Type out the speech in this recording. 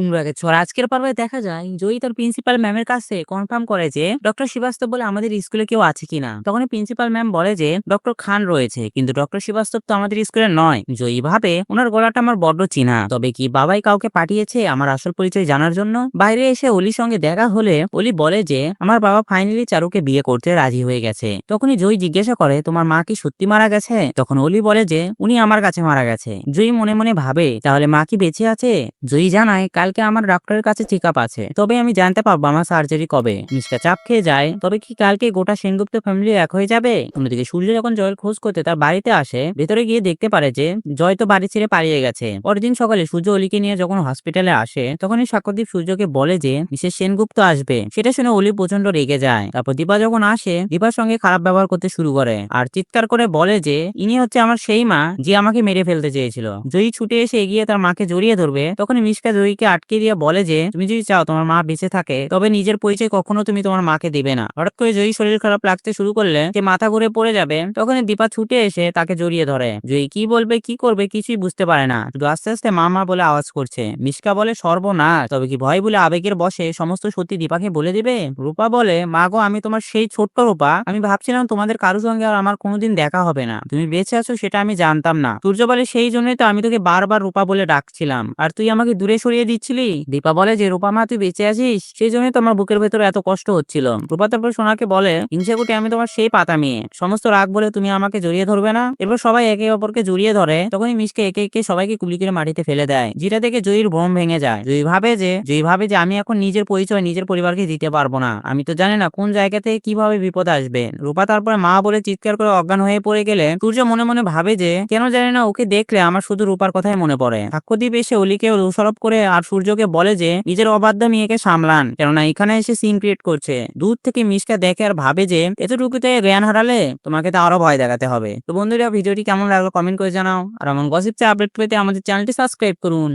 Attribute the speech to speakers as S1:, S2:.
S1: অনুরাগের ছোঁয়া আজকের পর্বে দেখা যায় জয়ী তার প্রিন্সিপাল ম্যামের কাছে কনফার্ম করে যে ডক্টর শ্রীবাস্তব বলে আমাদের স্কুলে কেউ আছে কিনা তখন প্রিন্সিপাল ম্যাম বলে যে ডক্টর খান রয়েছে, কিন্তু ডক্টর শ্রীবাস্তব তো আমাদের স্কুলে নয়। জয়ী ভাবে ওনার গলাটা আমার বড্ড চিনা। তবে কি বাবাই কাউকে পাঠিয়েছে আমার আসল পরিচয় জানার জন্য? বাইরে এসে অলির সঙ্গে দেখা হলে, অলি বলে যে, আমার বাবা ফাইনালি চারুকে বিয়ে করতে রাজি হয়ে গেছে। তখনই জয়ী জিজ্ঞাসা করে, তোমার মা কি সত্যি মারা গেছে? তখন অলি বলে যে, উনি আমার কাছে মারা গেছে। জয়ী মনে মনে ভাবে, তাহলে মা কি বেঁচে আছে? জয়ী জানায় কালকে আমার ডক্টরের কাছে চেক আপ আছে। তবে আমি জানতে পারব আমার সার্জারি কবে। মিসকা চাপ খেয়ে যায়। তবে কি কালকে গোটা সেনগুপ্ত ফ্যামিলি এক হয়ে যাবে? অন্যদিকে সূর্য যখন জয়ের খোঁজ করতে তার বাড়িতে আসে, ভেতরে গিয়ে দেখতে পারে যে জয় তো বাড়ি ছেড়ে পালিয়ে গেছে। পরের দিন সকালে সূর্য অলিকে নিয়ে যখন হসপিটালে আসে, তখনই সাক্ষ্যদীপ সূর্যকে বলে যে, মিসেস সেনগুপ্ত আসবে। সেটা শুনে অলি প্রচণ্ড রেগে যায়। তারপর দীপা যখন আসে, দীপার সঙ্গে খারাপ ব্যবহার করতে শুরু করে। আর চিৎকার করে বলে যে, ইনি হচ্ছে আমার সেই মা, যে আমাকে মেরে ফেলতে চেয়েছিল। জয়ী ছুটে এসে এগিয়ে তার মাকে জড়িয়ে ধরবে। তখন মিসকা জয়ীকে আটকে দিয়ে বলে যে, তুমি যদি চাও তোমার মা বেঁচে থাকে, তবে নিজের পরিচয় কখনো তুমি তোমার মাকে দেবে না। হঠাৎ করে জয়ী শরীর খারাপ লাগতে শুরু করলে, সে মাথা ঘুরে পড়ে যাবে তখন দীপা ছুটে এসে তাকে জড়িয়ে ধরে। জয়ী কি বলবে, কি করবে কিছুই বুঝতে পারে না। শুধু আস্তে আস্তে মা মা বলে আওয়াজ করছে। মিসকা বলে, সর্বনাশ। তবে কি ভয় বলে আবেগের বসে সমস্ত সত্যি দীপাকে বলে দিবে? রূপা বলে, মা গো, আমি তোমার সেই ছোট্ট রূপা। আমি ভাবছিলাম তোমাদের কারও সঙ্গে আর আমার কোনোদিন দেখা হবে না। তুমি বেঁচে আছো সেটা আমি জানতাম না। সূর্য বলে সেই জন্যই তো আমি তোকে বারবার রূপা বলে ডাকছিলাম। আর তুই আমাকে দূরে সরিয়ে দিচ্ছিলি দীপা বলে, যে রূপা মা, তুই বেঁচে আছিস? সেই জন্যই তোমার বুকের ভেতরে এত কষ্ট হচ্ছিল। রূপা তারপর সোনাকে বলে, হিংসা হিংসাকুটি আমি তোমার সেই পাতা মেয়ে। সমস্ত রাগ বলে তুমি আমাকে জড়িয়ে ধরবে না? এরপর সবাই একে অপরকে জড়িয়ে ধরে, তখনই মিসকে একে একে সবাইকে কুলি করে মাটিতে ফেলে দেয়, যেটা থেকে জয়ীর ভ্রম ভেঙে যায়। জয়ী ভাবে যে, জয়ী ভাবে যে আমি এখন নিজের পরিচয়, নিজের পরিবারকে দিতে পারব না। আমি তো জানি না কোন জায়গা থেকে কীভাবে বিপদ আসবে। রূপা তারপরে মা বলে চিৎকার করে অজ্ঞান হয়ে পড়ে গেলে, সূর্য মনে মনে ভাবে যে, কেন জানি না ওকে দেখলে আমার শুধু রূপার কথাই মনে পড়ে। সাক্ষ্যদ্বীপ এসে অলিকে দোষারোপ করে আর সূর্যকে বলে যে, নিজের অবাধ্য মেয়েকে সামলান, কেননা এখানে এসে সিন ক্রিয়েট করছে। দূর থেকে মিসকে দেখে আর ভাবে যে এতটুকুতে জ্ঞান হারালে তোমাকে তো আরও ভয় দেখাতে হবে। তো বন্ধুরা, ভিডিওটি কেমন লাগল কমেন্ট করে জানাও। আর এমন গসিপতে আপডেট পেতে আমাদের চ্যানেলটি সাবস্ক্রাইব করুন।